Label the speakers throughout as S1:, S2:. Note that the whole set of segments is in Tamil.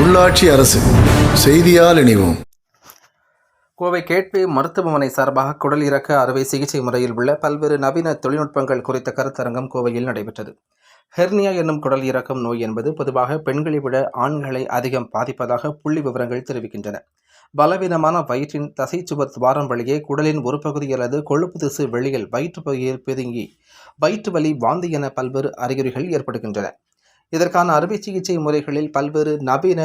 S1: உள்ளாட்சி அரசு செய்தியால் இணைவோம்.
S2: கோவை கேட்வே மருத்துவமனை சார்பாக குடல் இறக்க அறுவை சிகிச்சை முறையில் உள்ள பல்வேறு நவீன தொழில்நுட்பங்கள் குறித்த கருத்தரங்கம் கோவையில் நடைபெற்றது. ஹெர்னியா என்னும் குடல் இறக்கம் நோய் என்பது பொதுவாக பெண்களை விட ஆண்களை அதிகம் பாதிப்பதாக புள்ளி விவரங்கள் தெரிவிக்கின்றன. பலவீனமான வயிற்றின் தசைச்சுவர் துவாரம் வழியே குடலின் ஒரு பகுதி அல்லது கொழுப்பு திசு வெளியில் வயிற்று பகுதியில் பிதுங்கி வயிற்று வலி வாந்தி என பல்வேறு அறிகுறிகள் ஏற்படுகின்றன. இதற்கான அறுவை சிகிச்சை முறைகளில் பல்வேறு நவீன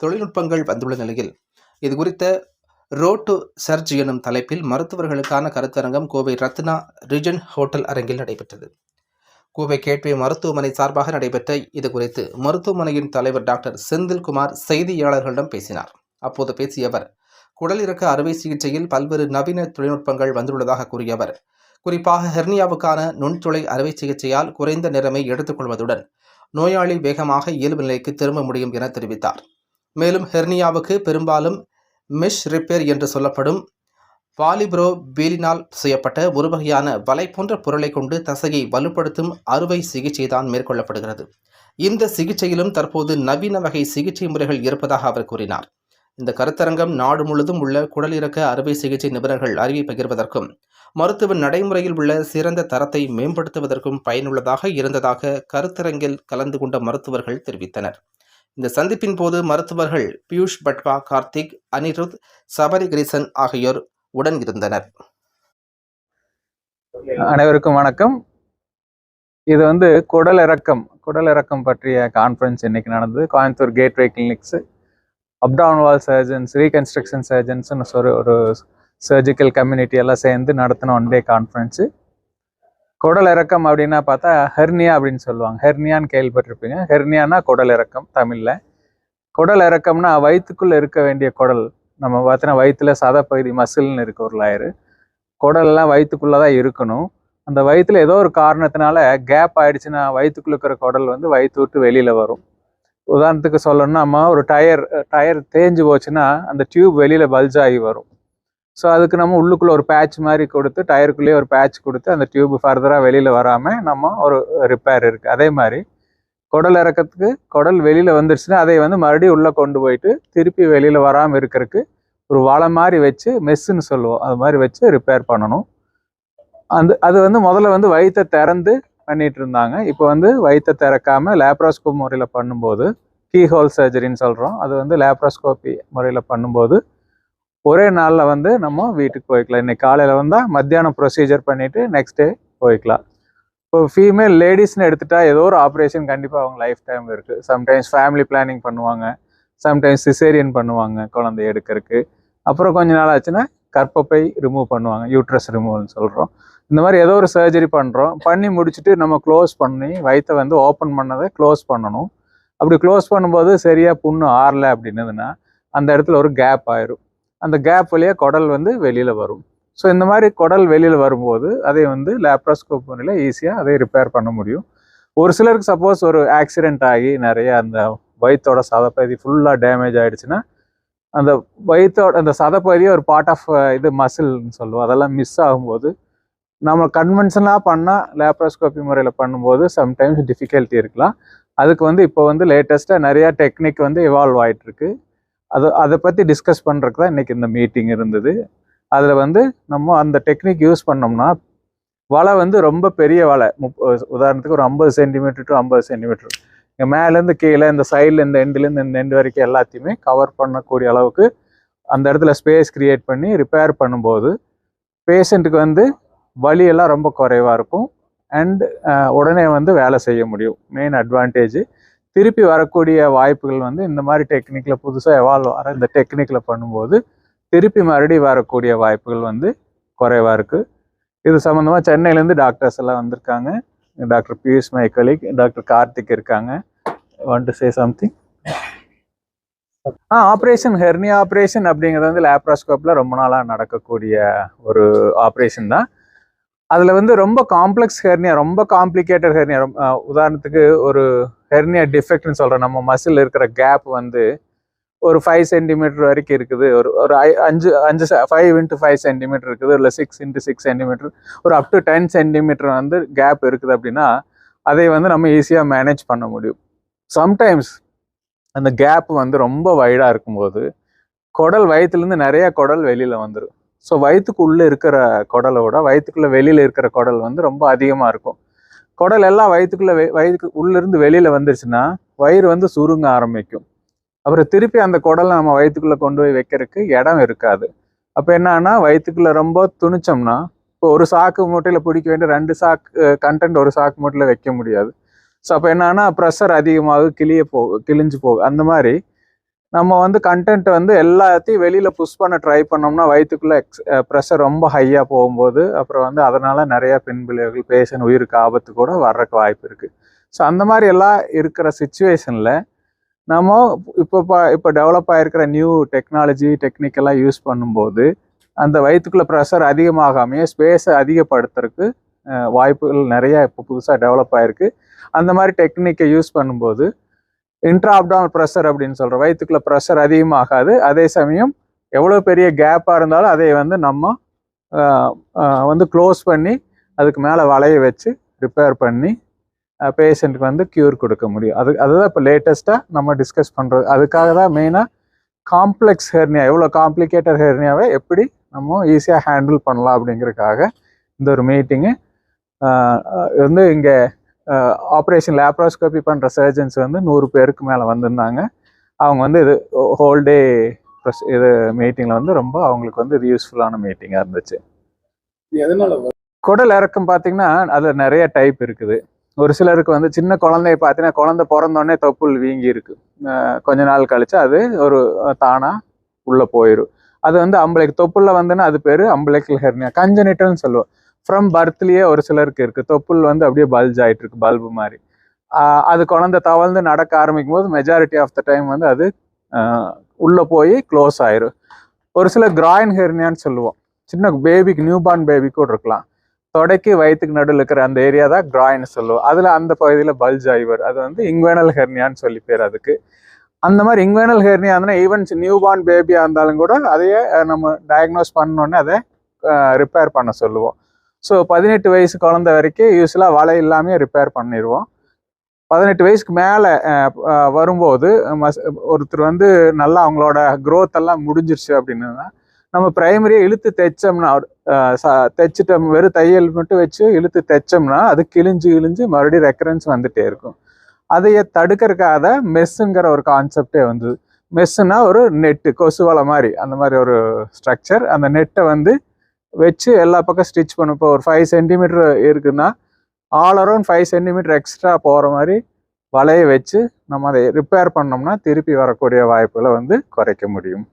S2: தொழில்நுட்பங்கள் வந்துள்ள நிலையில் இது குறித்த ரோட்டு சர்ஜ் எனும் தலைப்பில் மருத்துவர்களுக்கான கருத்தரங்கம் கோவை ரத்னா ரிஜன் ஹோட்டல் அரங்கில் நடைபெற்றது. கோவை கேட்வே மருத்துவமனை சார்பாக நடைபெற்ற இது குறித்து மருத்துவமனையின் தலைவர் டாக்டர் செந்தில்குமார் செய்தியாளர்களிடம் பேசினார். அப்போது பேசிய அவர் குடலிறக்க அறுவை சிகிச்சையில் பல்வேறு நவீன தொழில்நுட்பங்கள் வந்துள்ளதாக கூறிய அவர் குறிப்பாக ஹெர்னியாவுக்கான நுண்துளை அறுவை சிகிச்சையால் குறைந்த நேரமே எடுத்துக்கொள்வதுடன் நோயாளி வேகமாக இயல்பு நிலைக்கு திரும்ப முடியும் என தெரிவித்தார். மேலும் ஹெர்னியாவுக்கு பெரும்பாலும் மெஷ் ரிப்பேர் என்று சொல்லப்படும் பாலிப்ரோ பீலினால் செய்யப்பட்ட ஒரு வகையான வலை போன்ற பொருளை கொண்டு தசையை வலுப்படுத்தும் அறுவை சிகிச்சை தான் மேற்கொள்ளப்படுகிறது. இந்த சிகிச்சையிலும் தற்போது நவீன வகை சிகிச்சை முறைகள் இருப்பதாக அவர் கூறினார். இந்த கருத்தரங்கம் நாடு முழுவதும் உள்ள குடலிறக்க அறுவை சிகிச்சை நிபுணர்கள் அறிவை பகிர்வதற்கும் மருத்துவ நடைமுறையில் உள்ள சிறந்த தரத்தை மேம்படுத்துவதற்கும் பயனுள்ளதாக இருந்ததாக கருத்தரங்கில் கலந்து கொண்ட மருத்துவர்கள் தெரிவித்தனர். இந்த சந்திப்பின் போது மருத்துவர்கள் பியூஷ் பட்வா கார்த்திக் அனிருத் சபரி கிரிசன் ஆகியோர் உடன் இருந்தனர்.
S3: அனைவருக்கும் வணக்கம். இது வந்து குடல் இறக்கம் குடல் இறக்கம் பற்றிய கான்ஃபரன்ஸ் இன்னைக்கு நடந்தது. Coimbatore gateway clinics abdominal wall surgeons reconstruction சர்ஜன்ஸ்னு ஒரு சர்ஜிக்கல் கம்யூனிட்டி எல்லாம் சேர்ந்து நடத்தின ஒன் டே கான்ஃபரன்ஸு குடல் இறக்கம் அப்படின்னா பார்த்தா ஹெர்னியா அப்படின்னு சொல்லுவாங்க. ஹெர்னியான்னு கேள்விப்பட்டிருப்பீங்க. ஹெர்னியானா குடல் இறக்கம் தமிழில். குடல் இறக்கம்னா வயிற்றுக்குள்ளே இருக்க வேண்டிய குடல். நம்ம பார்த்தோன்னா வயிற்றுல சதப்பகுதி மசில்னு இருக்க ஒரு லாயரு குடல்லாம் வயிற்றுக்குள்ளே தான் இருக்கணும். அந்த வயிற்றுல ஏதோ ஒரு காரணத்தினால கேப் ஆயிடுச்சுன்னா வயிற்றுக்குள்ள இருக்கிற குடல் வந்து வயிற்று விட்டு வெளியில் வரும். உதாரணத்துக்கு சொல்லணும்னா நம்ம ஒரு டயர் டயர் தேஞ்சு போச்சுன்னா அந்த டியூப் வெளியில் பல்ஜ் ஆகி வரும். ஸோ அதுக்கு நம்ம உள்ளுக்குள்ளே ஒரு பேட்ச் மாதிரி கொடுத்து டயருக்குள்ளேயே ஒரு பேட்ச் கொடுத்து அந்த டியூப் ஃபர்தராக வெளியில் வராமல் நம்ம ஒரு ரிப்பேர் இருக்குது அதே மாதிரி குடல் இறக்கத்துக்கு குடல் வெளியில் வந்துருச்சுன்னா அதை வந்து மறுபடியும் உள்ளே கொண்டு போயிட்டு திருப்பி வெளியில் வராமல் இருக்கிறதுக்கு ஒரு வலை மாதிரி வச்சு மெஸ்ஸுன்னு சொல்லுவோம். அது மாதிரி வச்சு ரிப்பேர் பண்ணணும். அந்த அது வந்து முதல்ல வந்து வயிற்றை திறந்து பண்ணிட்டு இருந்தாங்க. இப்போ வந்து வயிற்றை திறக்காம லேப்ராஸ்கோப் முறையில் பண்ணும்போது கீ ஹோல் சர்ஜரின்னு சொல்கிறோம் அது வந்து லேப்ராஸ்கோப்பி முறையில் பண்ணும்போது ஒரே நாளில் வந்து நம்ம வீட்டுக்கு போய்க்கலாம். இன்றைக்கி காலையில் வந்தால் மத்தியானம் ப்ரொசீஜர் பண்ணிவிட்டு நெக்ஸ்ட் டே போய்க்கலாம். இப்போ ஃபீமேல் லேடிஸ்னு எடுத்துட்டா ஏதோ ஒரு ஆப்ரேஷன் கண்டிப்பாக அவங்க லைஃப் டைம் இருக்குது சம்டைம்ஸ் ஃபேமிலி பிளானிங் பண்ணுவாங்க. சம்டைம்ஸ் சிசேரியன் பண்ணுவாங்க குழந்தை எடுக்கிறதுக்கு. அப்புறம் கொஞ்ச நாள் ஆச்சுன்னா கற்பப்பை ரிமூவ் பண்ணுவாங்க. யூட்ரஸ் ரிமூவல்னு சொல்கிறோம் இந்த மாதிரி ஏதோ ஒரு சர்ஜரி பண்ணுறோம் பண்ணி முடிச்சுட்டு நம்ம க்ளோஸ் பண்ணி வயிற்றை வந்து ஓப்பன் பண்ணதை க்ளோஸ் பண்ணணும். அப்படி க்ளோஸ் பண்ணும்போது சரியாக புண்ணு ஆறலை அப்படின்னதுன்னா அந்த இடத்துல ஒரு கேப் ஆயிரும். அந்த கேப் வழியாக குடல் வந்து வெளியில் வரும். ஸோ இந்த மாதிரி குடல் வெளியில் வரும்போது அதை வந்து லேப்ராஸ்கோப் முறையில் ஈஸியாக அதை ரிப்பேர் பண்ண முடியும். ஒரு சிலருக்கு சப்போஸ் ஒரு ஆக்சிடெண்ட் ஆகி நிறைய அந்த வயிற்றோட சதப்பகுதி ஃபுல்லாக டேமேஜ் ஆகிடுச்சுன்னா அந்த வயிற்றோட அந்த சதப்பகுதியை ஒரு பார்ட் ஆஃப் இது மசில்னு சொல்லுவோம். அதெல்லாம் மிஸ் ஆகும்போது நம்ம கன்வென்ஷனாக பண்ணால் லேப்ராஸ்கோபி முறையில் பண்ணும்போது சம்டைம்ஸ் டிஃபிகல்ட்டி இருக்கலாம். அதுக்கு வந்து இப்போ வந்து லேட்டஸ்ட்டாக நிறையா டெக்னிக் வந்து இவால்வ் ஆகிட்டுருக்கு அது அதை பற்றி டிஸ்கஸ் பண்ணுறதுக்கு தான் இன்றைக்கி இந்த மீட்டிங் இருந்தது. அதில் வந்து நம்ம அந்த டெக்னிக் யூஸ் பண்ணோம்னா வலை வந்து ரொம்ப பெரிய வலை. முப் உதாரணத்துக்கு ஒரு ஐம்பது சென்டிமீட்டர் டு ஐம்பது சென்டிமீட்டர் இங்கே மேலேருந்து கீழே இந்த சைடில் இந்த எண்டுலேருந்து இந்த எண்டு வரைக்கும் எல்லாத்தையுமே கவர் பண்ணக்கூடிய அளவுக்கு அந்த இடத்துல ஸ்பேஸ் க்ரியேட் பண்ணி ரிப்பேர் பண்ணும்போது பேஷண்ட்டுக்கு வந்து வலியெல்லாம் ரொம்ப குறைவாக இருக்கும். அண்ட் உடனே வந்து வேலை செய்ய முடியும். மெயின் அட்வான்டேஜ் திருப்பி வரக்கூடிய வாய்ப்புகள் வந்து இந்த மாதிரி டெக்னிக்கில் புதுசாக எவால்வ் வர இந்த டெக்னிக்கில் பண்ணும்போது திருப்பி மறுபடியும் வரக்கூடிய வாய்ப்புகள் வந்து குறைவாக இருக்குது இது சம்மந்தமாக சென்னையிலேருந்து டாக்டர்ஸ் எல்லாம் வந்திருக்காங்க. டாக்டர் பியூஷ் மைக்கலி டாக்டர் கார்த்திக் இருக்காங்க. Want to say something uh operation hernia operation அப்படிங்கிறது வந்து லேப்ராஸ்கோப்பில் ரொம்ப நாளாக நடக்கக்கூடிய ஒரு ஆப்ரேஷன் தான். அதில் வந்து ரொம்ப காம்ப்ளெக்ஸ் ஹெர்னியா ரொம்ப காம்ப்ளிகேட்டட் ஹெர்னியா உதாரணத்துக்கு ஒரு ஹெர்னியா டிஃபெக்ட்னு சொல்கிறோம் நம்ம மசில் இருக்கிற கேப் வந்து ஒரு ஃபைவ் சென்டிமீட்டர் வரைக்கும் இருக்குது. ஒரு ஒரு ஐ- அஞ்சு அஞ்சு ஃபைவ் இன்ட்டு ஃபைவ் சென்டிமீட்டர் இருக்குது. இல்லை சிக்ஸ் இன்ட்டு சிக்ஸ் சென்டிமீட்டர் ஒரு அப் டு டென் சென்டிமீட்டர் வந்து கேப் இருக்குது அப்படின்னா அதை வந்து நம்ம ஈஸியாக மேனேஜ் பண்ண முடியும். சம்டைம்ஸ் அந்த கேப் வந்து ரொம்ப வைடாக இருக்கும்போது குடல் வயிற்றுலேருந்து நிறைய குடல் வெளியில் வந்துடும் ஸோ வயிற்றுக்குள்ளே இருக்கிற குடலை விட வயிற்றுக்குள்ளே வெளியில் இருக்கிற குடல் வந்து ரொம்ப அதிகமாக இருக்கும். குடல் எல்லாம் வயிற்றுக்குள்ளே வெ வயிற்றுக்கு உள்ளேருந்து வெளியில் வந்துருச்சுன்னா வயிறு வந்து சுருங்க ஆரம்பிக்கும். அப்புறம் திருப்பி அந்த குடலை நம்ம வயிற்றுக்குள்ளே கொண்டு போய் வைக்கிறதுக்கு இடம் இருக்காது. அப்போ என்னன்னா வயிற்றுக்குள்ளே ரொம்ப துணிச்சோம்னா இப்போ ஒரு சாக்கு மூட்டையில் பிடிக்க வேண்டிய ரெண்டு சாக்கு கண்டென்ட் ஒரு சாக்கு மூட்டையில் வைக்க முடியாது. ஸோ அப்போ என்னன்னா ப்ரெஷர் அதிகமாக கிளிய போகும் கிழிஞ்சு போகும் அந்த மாதிரி நம்ம வந்து கண்டென்ட் வந்து எல்லாத்தையும் வெளியில் புஷ் பண்ண ட்ரை பண்ணோம்னா வயிற்றுக்குள்ளே எக்ஸ் ப்ரெஷர் ரொம்ப ஹையாக போகும்போது அப்புறம் வந்து அதனால் நிறையா பெண் பிள்ளைகள் பேஷண்ட் உயிருக்கு ஆபத்து கூட வர்றதுக்கு வாய்ப்பு இருக்குது ஸோ அந்த மாதிரி எல்லாம் இருக்கிற சுச்சுவேஷனில் நம்ம இப்போ பா இப்போ டெவலப் ஆகிருக்கிற நியூ டெக்னாலஜி டெக்னிக்கெல்லாம் யூஸ் பண்ணும்போது அந்த வயிற்றுக்குள்ளே ப்ரெஷர் அதிகமாகாமையே ஸ்பேஸை அதிகப்படுத்துறதுக்கு வாய்ப்புகள் நிறையா இப்போ புதுசாக டெவலப் ஆகிருக்கு அந்த மாதிரி டெக்னிக்கை யூஸ் பண்ணும்போது இன்ட்ரா அப்டாமல் ப்ரெஷர் அப்படின்னு சொல்கிறோம் வயிற்றுக்குள்ள ப்ரெஷர் அதிகமாகாது. அதே சமயம் எவ்வளோ பெரிய கேப்பாக இருந்தாலும் அதை வந்து நம்ம வந்து க்ளோஸ் பண்ணி அதுக்கு மேலே வளைய வச்சு ரிப்பேர் பண்ணி பேஷண்ட்டுக்கு வந்து க்யூர் கொடுக்க முடியும். அது அதுதான் இப்போ லேட்டஸ்ட்டாக நம்ம டிஸ்கஸ் பண்ணுறது அதுக்காக தான் மெயினாக காம்ப்ளெக்ஸ் ஹெர்னியா எவ்வளோ காம்ப்ளிகேட்டட் ஹெர்னியாவை எப்படி நம்ம ஈஸியாக ஹேண்டில் பண்ணலாம் அப்படிங்கிறதுக்காக இந்த ஒரு மீட்டிங்கு வந்து இங்கே ஆப்ரேஷன் லேப்ரோஸ்கோபி பண்ணுற சர்ஜன்ஸ் வந்து நூறு பேருக்கு மேலே வந்திருந்தாங்க. அவங்க வந்து இது ஹோல் டே இது மீட்டிங்கில் வந்து ரொம்ப அவங்களுக்கு வந்து இது யூஸ்ஃபுல்லான மீட்டிங்காக இருந்துச்சு.
S1: எதனால
S3: குடல் இறக்கம் பார்த்தீங்கன்னா அதில் நிறைய டைப் இருக்குது. ஒரு சிலருக்கு வந்து சின்ன குழந்தைய பார்த்தீங்கன்னா குழந்தை பிறந்தோடனே தொப்புள் வீங்கி இருக்கு. கொஞ்ச நாள் கழிச்சு அது ஒரு தானா உள்ள போயிடும் அது வந்து அம்பளைக்கு தொப்புள்ள வந்துன்னா அது பேர் அம்பளைக்கல் ஹெர்னியா. கஞ்சனிட்டல்னு சொல்லுவோம். ஃப்ரம் பர்த்லேயே ஒரு சிலருக்கு இருக்குது தொப்புள் வந்து அப்படியே பல்ஜ் ஆயிட்டு இருக்கு பல்பு மாதிரி. அது குழந்தை தவழ்ந்து நடக்க ஆரம்பிக்கும் போது மெஜாரிட்டி ஆஃப் த டைம் வந்து அது உள்ளே போய் க்ளோஸ் ஆயிரும். ஒரு சில கிராயின் ஹெர்னியான்னு சொல்லுவோம். சின்ன பேபிக்கு நியூ பார்ன் பேபி கூட இருக்கலாம். தொடைக்கு வயிற்றுக்கு நடுவில் இருக்கிற அந்த ஏரியா தான் கிராயின் சொல்லுவோம். அதில் அந்த பகுதியில் பல்ஜ் ஆய்வர். அது வந்து இங்வேனல் ஹெர்னியான்னு சொல்லி பேர் அதுக்கு. அந்த மாதிரி இங்வேனல் ஹெர்னியா இருந்தால் ஈவன் நியூ பார்ன் பேபியாக இருந்தாலும் கூட அதையே நம்ம டயக்னோஸ் பண்ணோன்னே அதை ரிப்பேர் பண்ண சொல்லுவோம். ஸோ பதினெட்டு வயசு குழந்தை வரைக்கும் யூஸ்வலாக வலை இல்லாமே ரிப்பேர் பண்ணிடுவோம் பதினெட்டு வயசுக்கு மேலே வரும்போது மஸ்- ஒருத்தர் வந்து நல்லா அவங்களோட க்ரோத் எல்லாம் முடிஞ்சிருச்சு அப்படின்னா நம்ம ப்ரைமரியை இழுத்து தைச்சோம்னா ச- தைச்சிட்டோம் வெறும் தையல் மட்டும் வச்சு இழுத்து தைச்சோம்னா அது கிழிஞ்சு கிழிஞ்சு மறுபடியும் ரெக்கரன்ஸ் வந்துட்டே இருக்கும். அதையே தடுக்கிறதுக்காக மெஸ்ஸுங்கிற ஒரு கான்செப்டே வந்தது. மெஸ்ஸுனா ஒரு நெட்டு கொசுவலை மாதிரி அந்த மாதிரி ஒரு ஸ்ட்ரக்சர் அந்த நெட்டை வந்து வச்சு எல்லா பக்கம் ஸ்டிச் பண்ணும். இப்போ ஒரு ஃபைவ் சென்டிமீட்டர் இருக்குன்னா all around five centimetre extra போகிற மாதிரி வலையை வச்சு நம்ம அதை ரிப்பேர் பண்ணோம்னா திருப்பி வரக்கூடிய வாய்ப்புகளை வந்து குறைக்க முடியும்.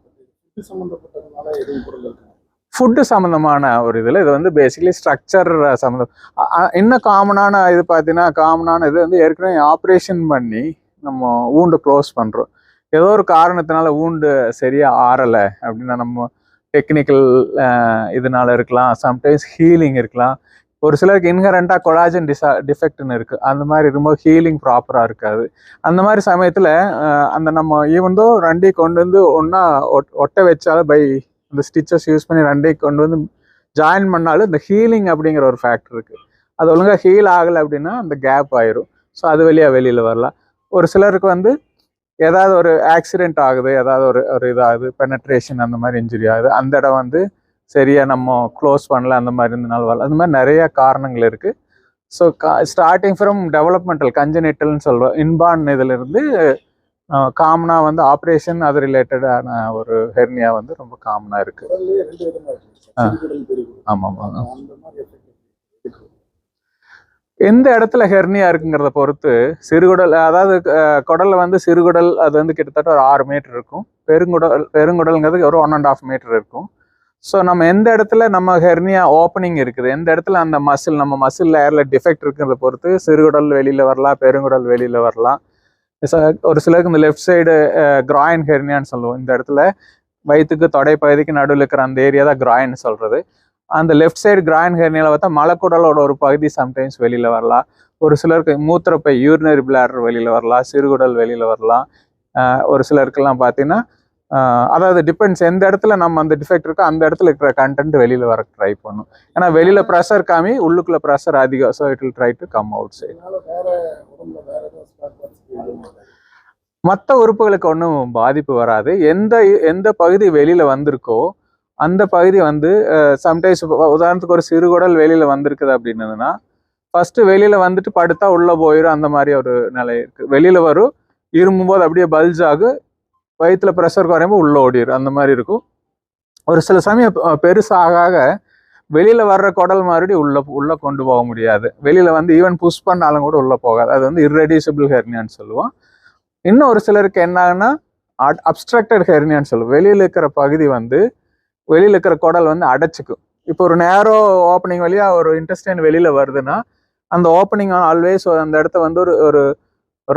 S3: ஃபுட்டு சம்மந்தமான ஒரு இதில் இது வந்து பேசிக்கலி ஸ்ட்ரக்சர் சம்மந்தம். இன்னும் காமனான இது பார்த்தீங்கன்னா காமனான இது வந்து ஏற்கனவே ஆப்ரேஷன் பண்ணி நம்ம ஊண்டு க்ளோஸ் பண்ணுறோம் ஏதோ ஒரு காரணத்தினால ஊண்டு சரியாக ஆறலை அப்படின்னா நம்ம டெக்னிக்கல் இதனால இருக்கலாம். சம்டைம்ஸ் ஹீலிங் இருக்கலாம். ஒரு சிலருக்கு இன்ஹரண்டாக கொலாஜன் டிசா டிஃபெக்ட்னு இருக்குது அந்த மாதிரி இருக்கும்போது ஹீலிங் ப்ராப்பராக இருக்காது. அந்த மாதிரி சமயத்தில் அந்த நம்ம ஈவன் தோ கொண்டு வந்து ஒன்றா ஒட் ஒட்ட வச்சாலும் பை இந்த ஸ்டிச்சஸ் யூஸ் பண்ணி ரெண்டையும் கொண்டு வந்து ஜாயின் பண்ணாலும் இந்த ஹீலிங் அப்படிங்கிற ஒரு ஃபேக்டர் இருக்குது அது ஒழுங்காக ஹீல் ஆகலை அப்படின்னா அந்த கேப் ஆயிரும். ஸோ அது வழியாக வெளியில் வரலாம். ஒரு சிலருக்கு வந்து ஏதாவது ஒரு ஆக்சிடென்ட் ஆகுது ஏதாவது ஒரு ஒரு இதாகுது பெனட்ரேஷன் அந்த மாதிரி இன்ஜுரி ஆகுது அந்த இடம் வந்து சரியாக நம்ம க்ளோஸ் பண்ணல அந்த மாதிரி இருந்தனால வரல. அந்த மாதிரி நிறைய காரணங்கள் இருக்குது ஸோ ஸ்டார்டிங் ஃப்ரம் டெவலப்மெண்டல் கஞ்சனிட்டல்னு சொல்கிறோம் இன்பார்ன் இதிலிருந்து காமனாக வந்து ஆப்ரேஷன் அது ரிலேட்டடான ஒரு ஹெர்னியா வந்து ரொம்ப காமனாக இருக்குது ஆமாம் ஆமாம்
S1: அந்த மாதிரி effect இருக்கு.
S3: எந்த இடத்துல ஹெர்னியா இருக்குங்கிறத பொறுத்து சிறுகுடல் அதாவது குடலில் குடல்ல வந்து சிறுகுடல் அது வந்து கிட்டத்தட்ட ஒரு ஆறு மீட்டர் இருக்கும். பெருங்குடல் பெருங்குடல்ங்கிறது ஒரு ஒன் அண்ட் ஆஃப் மீட்டர் இருக்கும். ஸோ நம்ம எந்த இடத்துல நம்ம ஹெர்னியா ஓப்பனிங் இருக்குது எந்த இடத்துல அந்த மசில் நம்ம மசில் லேயரில் டிஃபெக்ட் இருக்கிறத பொறுத்து சிறுகுடல் வெளியில் வரலாம் பெருங்குடல் வெளியில் வரலாம். ஒரு சிலருக்கு இந்த லெஃப்ட் சைடு கிராயின் ஹெர்னியான்னு சொல்லுவோம். இந்த இடத்துல வயிற்றுக்கு தொடை பகுதிக்கு நடுவில் இருக்கிற அந்த ஏரியா தான் கிராயின்னு சொல்கிறது அந்த லெஃப்ட் சைடு கிராயின் ஹெர்னியால பார்த்தா மலக்குடலோட ஒரு பகுதி சம்டைம்ஸ் வெளியில் வரலாம். ஒரு சிலருக்கு மூத்திரப்பை யூரினரி பிளாடர் வெளியில் வரலாம் சிறுகுடல் வெளியில் வரலாம். ஒரு சிலருக்கெல்லாம் பார்த்தீங்கன்னா அதாவது டிபெண்ட்ஸ் எந்த இடத்துல நம்ம அந்த டிஃபெக்ட் இருக்கோ அந்த இடத்துல இருக்கிற கண்டென்ட் வெளியில் வர ட்ரை பண்ணும். ஏன்னா வெளியில் ப்ரெஷர் காமி உள்ளுக்குள்ள ப்ரெஷர் அதிகம். So it will try to come outside மற்ற உறுப்புகளுக்கு ஒன்றும் பாதிப்பு வராது. எந்த எந்த பகுதி வெளியில வந்திருக்கோ அந்த பகுதி வந்து சம்டைம்ஸ் உதாரணத்துக்கு ஒரு சிறுகுடல் வெளியில் வந்திருக்குது அப்படின்னதுன்னா ஃபஸ்ட்டு வெளியில் வந்துட்டு படுத்தா உள்ளே போயிடும் அந்த மாதிரி ஒரு நிலை இருக்குது வெளியில் வரும் இருமும்போது அப்படியே பல்ஜ் ஆகும் வயிற்றுல ப்ரெஷர் குறையும்போது உள்ளே ஓடிடும் அந்த மாதிரி இருக்கும். ஒரு சில சமயம் பெருசாக ஆக வெளியில் வர்ற குடல் மறுபடியும் உள்ளே உள்ளே கொண்டு போக முடியாது. வெளியில் வந்து ஈவன் புஷ் பண்ணாலும் கூட உள்ளே போகாது. அது வந்து இர்ரெடியூசபிள் ஹெர்னியான்னு சொல்லுவோம். இன்னும் ஒரு சிலருக்கு என்ன அப்ஸ்ட்ரக்டட் ஹெர்னியான்னு சொல்லுவோம். வெளியில் இருக்கிற பகுதி வந்து வெளியில் இருக்கிற குடல் வந்து அடைச்சிக்கும். இப்போ ஒரு நேரோ ஓப்பனிங் வழியாக ஒரு இன்டெஸ்டைன் வெளியில் வருதுன்னா அந்த ஓப்பனிங் ஆல்வேஸ் அந்த இடத்த வந்து ஒரு ஒரு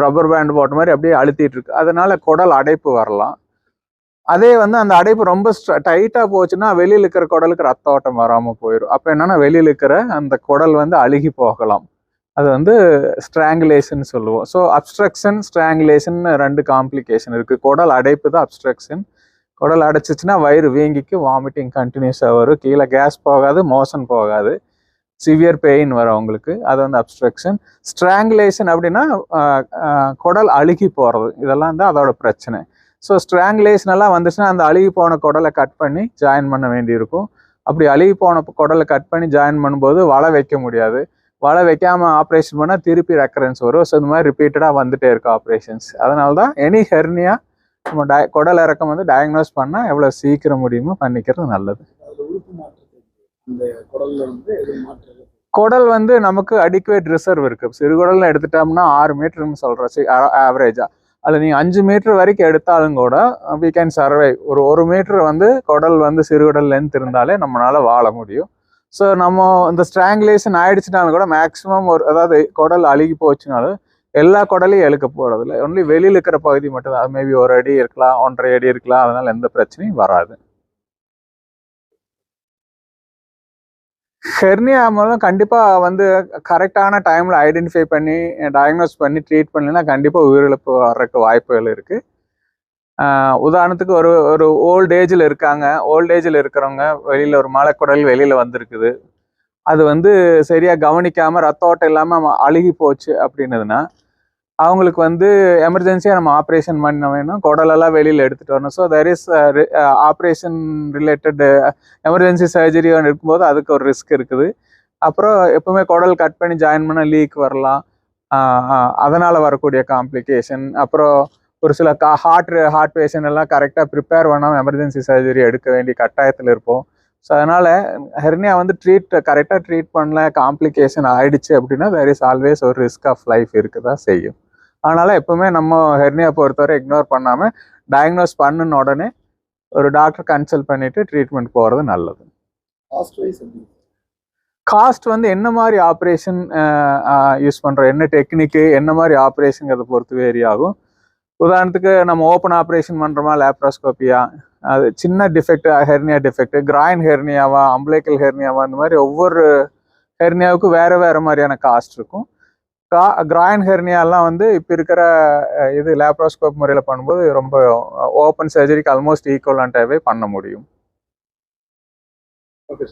S3: ரப்பர் பேண்ட் போட்ட மாதிரி அப்படியே அழுத்திட்டு இருக்கு. அதனால குடல் அடைப்பு வரலாம். அதே வந்து அந்த அடைப்பு ரொம்ப டைட்டாக போச்சுன்னா வெளியில் இருக்கிற குடலுக்கு ரத்த ஓட்டம் வராமல் போயிடும் அப்போ என்னன்னா வெளியில் இருக்கிற அந்த குடல் வந்து அழுகி போகலாம். அது வந்து ஸ்ட்ராங்குலேஷன் சொல்லுவோம். ஸோ அப்ஸ்ட்ரக்ஷன் ஸ்ட்ராங்குலேஷன் ரெண்டு காம்ப்ளிகேஷன் இருக்குது குடல் அடைப்பு தான் அப்ஸ்ட்ரக்ஷன் குடல் அடைச்சிச்சுன்னா வயிறு வீங்கிக்கு வாமிட்டிங் கண்டினியூஸாக வரும். கீழே கேஸ் போகாது மோஷன் போகாது. சிவியர் பெயின் வரும் அவங்களுக்கு. அது வந்து அப்ஸ்ட்ரக்ஷன் ஸ்ட்ராங்குலேஷன் அப்படின்னா குடல் அழுகி போகிறது இதெல்லாம் தான் அதோட பிரச்சனை. ஸோ ஸ்ட்ராங்குலேஷன் எல்லாம் வந்துச்சுன்னா அந்த அழுகி போன குடலை கட் பண்ணி ஜாயின் பண்ண வேண்டியிருக்கும். அப்படி அழுகி போன குடலை கட் பண்ணி ஜாயின் பண்ணும்போது வலை வைக்க முடியாது. வலை வைக்காமல் ஆப்ரேஷன் பண்ணால் திருப்பி ரெக்கரன்ஸ் வரும். ஸோ இந்த மாதிரி ரிப்பீட்டடாக வந்துட்டே இருக்கும் ஆப்ரேஷன்ஸ் அதனால தான் எனி ஹெர்னியா நம்ம டய குடல் இறக்கம் வந்து டயக்னோஸ் பண்ணால் எவ்வளோ சீக்கிரம் முடியுமோ பண்ணிக்கிறது நல்லது. குடல் வந்து நமக்கு அடிக்குவேட் ரிசர்வ் இருக்கு. சிறுகுடல்னு எடுத்துட்டோம்னா ஆறு மீட்டர்னு சொல்கிறோம் ஆவரேஜா அதில் நீங்கள் அஞ்சு மீட்டர் வரைக்கும் எடுத்தாலும் கூட வி கேன் சர்வை ஒரு ஒரு மீட்டர் வந்து குடல் வந்து சிறுகுடல் லென்த் இருந்தாலே நம்மளால வாழ முடியும். ஸோ நம்ம இந்த ஸ்ட்ராங்குலேஷன் ஆயிடுச்சுனாலும் கூட மேக்ஸிமம் ஒரு அதாவது குடல் அழுகி போச்சுனாலும் எல்லா குடலையும் எழுக்க போகிறதில்ல ஒன்லி வெளியில் இருக்கிற பகுதி மட்டும் தான். மேபி ஒரு அடி இருக்கலாம் ஒன்றரை அடி இருக்கலாம். அதனால் எந்த பிரச்சனையும் வராது. ஹெர்னியா மூலம் கண்டிப்பாக வந்து கரெக்டான டைமில் ஐடென்டிஃபை பண்ணி டயக்னோஸ் பண்ணி ட்ரீட் பண்ணலைன்னா கண்டிப்பாக உயிரிழப்பு வர்றதுக்கு வாய்ப்புகள் இருக்குது உதாரணத்துக்கு ஒரு ஒரு ஓல்ட் ஏஜில் இருக்காங்க. ஓல்ட் ஏஜில் இருக்கிறவங்க வெளியில் ஒரு மலைக்குடல் வெளியில் வந்திருக்குது. அது வந்து சரியாக கவனிக்காமல் ரத்த ஓட்டம் இல்லாமல் அழுகி போச்சு அப்படின்னதுன்னா அவங்களுக்கு வந்து எமர்ஜென்சியாக நம்ம ஆப்ரேஷன் பண்ண வேணும். குடலெல்லாம் வெளியில் எடுத்துகிட்டு வரணும். So there is operation related emergency surgery இருக்கும்போது அதுக்கு ஒரு ரிஸ்க் இருக்குது. அப்புறம் எப்பவுமே குடல் கட் பண்ணி ஜாயின் பண்ண லீக் வரலாம். அதனால் வரக்கூடிய காம்ப்ளிகேஷன் அப்புறம் ஒரு சில கா ஹார்ட் ஹார்ட் பேஷண்ட் எல்லாம் கரெக்டாக ப்ரிப்பேர் பண்ணாமல் எமர்ஜென்சி சர்ஜரி எடுக்க வேண்டிய கட்டாயத்தில் இருப்போம். ஸோ அதனால் ஹெர்னியா வந்து ட்ரீட் கரெக்டாக ட்ரீட் பண்ணல காம்ப்ளிகேஷன் ஆயிடுச்சு அப்படின்னா there இஸ் ஆல்வேஸ் ஒரு ரிஸ்க் ஆஃப் லைஃப் இருக்க தான் செய்யும். அதனால் எப்பவுமே நம்ம ஹெர்னியா பொறுத்தவரை இக்னோர் பண்ணாமல் டயக்னோஸ் பண்ணுன உடனே ஒரு டாக்டர் கன்சல்ட் பண்ணிட்டு ட்ரீட்மெண்ட் போகிறது நல்லது.
S1: காஸ்ட்
S3: வந்து என்ன மாதிரி ஆப்ரேஷன் யூஸ் பண்ணுறோம் என்ன டெக்னிக்கு என்ன மாதிரி ஆப்ரேஷன் பொறுத்து வேரி ஆகும். உதாரணத்துக்கு நம்ம ஓப்பன் ஆப்ரேஷன் பண்ணுறோமா லேப்ரோஸ்கோப்பியா அது சின்ன டிஃபெக்ட் ஹெர்னியா டிஃபெக்ட் கிராயின் ஹெர்னியாவா அம்பளைக்கல் ஹெர்னியாவா அந்த மாதிரி ஒவ்வொரு ஹெர்னியாவுக்கும் வேறு வேறு மாதிரியான காஸ்ட் இருக்கும். கா கிராயின் ஹெர்னியாலாம் வந்து இப்போ இருக்கிற இது லேப்ரோஸ்கோப் முறையில் பண்ணும்போது ரொம்ப ஓப்பன் சர்ஜரிக்கு ஆல்மோஸ்ட் ஈக்குவலண்ட்டாகவே பண்ண முடியும்.
S1: ஓகே